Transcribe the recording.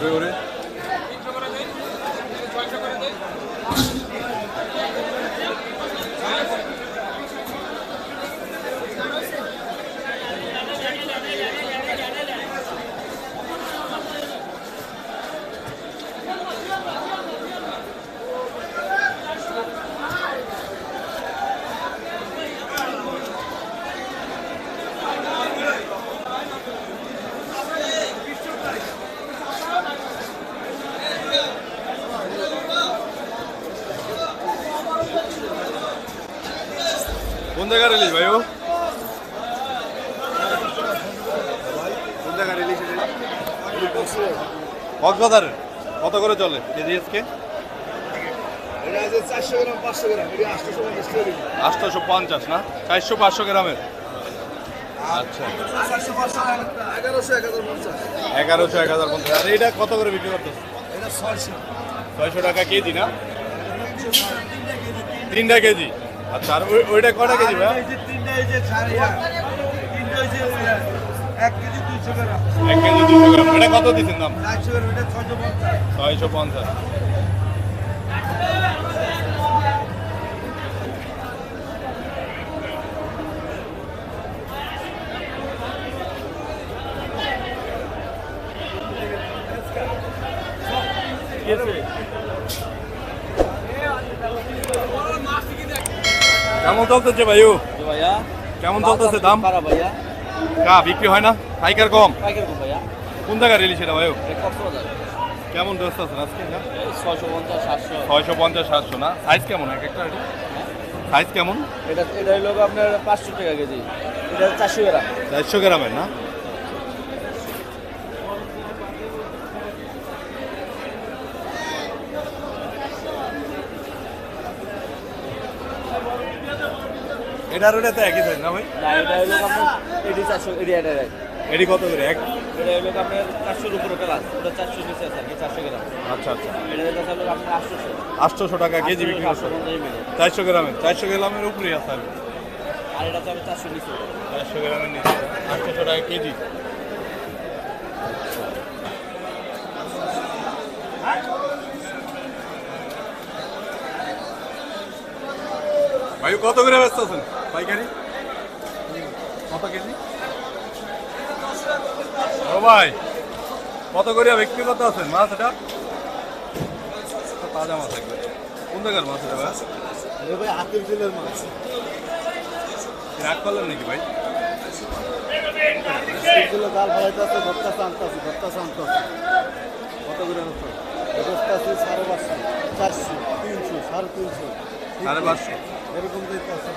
왜 그래? কোন জায়গার ইলিশ ভাই ও কোন জায়গার ইলিশ এটা? কক্সবাজারের কত করে চলে কেজি আজকে আটশো পঞ্চাশ না? চারশো পাঁচশো গ্রামের? আচ্ছা। এগারোশো এক হাজার পঞ্চাশ। আর এটা কত করে বিক্রি ছয়শো। ছয়শো টাকা কেজি না? তিনটা কেজি। আচ্ছা আর ওই- ওইটা কটা কেজি ভাই? এই যে তিনটা এই যে সাড়ে তিনটা এই যে এক কেজি দুইশো গ্রাম। এক কেজি দুশো গ্রাম। এটা কত দিচ্ছেন দাম? ছয়শো পঞ্চাশ। ছয়শো পঞ্চাশ। কেমন চলতেছে ভাইও ভাইয়া। কেমন চলতেছে দাম? ভাইয়া। কা বিক্রি হয় না? পাইকার কম? পাইকার কম ভাইয়া। কোন জায়গায় রিলিজ এটা ভাইও কেমন দোস্ত আছে আজকে ছয়শো পঞ্চাশ সাতশো। ছয়শো পঞ্চাশ সাতশো না? সাইজ কেমন? এক একটা সাইজ কেমন? এটা এটা হলো আপনার পাঁচশো টাকা কেজি। এটা চারশো গ্রাম। চারশো গ্রামের না? এটার ওটা তো একই সাইজ না ভাই? না এটা হলো আপনার এটি চারশো এটি এটা এটি কত করে এক? এটা হলো আপনার চারশোর উপরে ক্লাস ওটা চারশো নিচে আছে আর কি চারশো গ্রাম। আচ্ছা আচ্ছা। এটা হলো আপনার আটশোশো। আটশোশো টাকা কেজি বিক্রি করছে। পঞ্চাশ মিলে। চারশো গ্রামের চারশো গ্রামের উপরেই আছে আর এটা হচ্ছে চারশো নিচে। চারশো গ্রামের নিচে আটশোশো টাকা কেজি। ভাই কত করে ব্যস্ত আছেন? পাইকারি? কত কেজি? ও ভাই কত করে বিক্রি করতে আছেন? মাছ এটা? তাজা মাছ একবার। কোন জায়গার মাছ এটা ভাই? ভাই হাতের জেলের মাছ। রাগ করলেন নাকি ভাই? জাল ভাড়াইতে আছে ভত্তা আনতে আছে ভত্তা আনতে আছে। কত করে ব্যবস্থা আছে সাড়ে পাঁচশো চারশো তিনশো সাড়ে তিনশো। সাড়ে পাঁচশো। এরকম দিতে আছে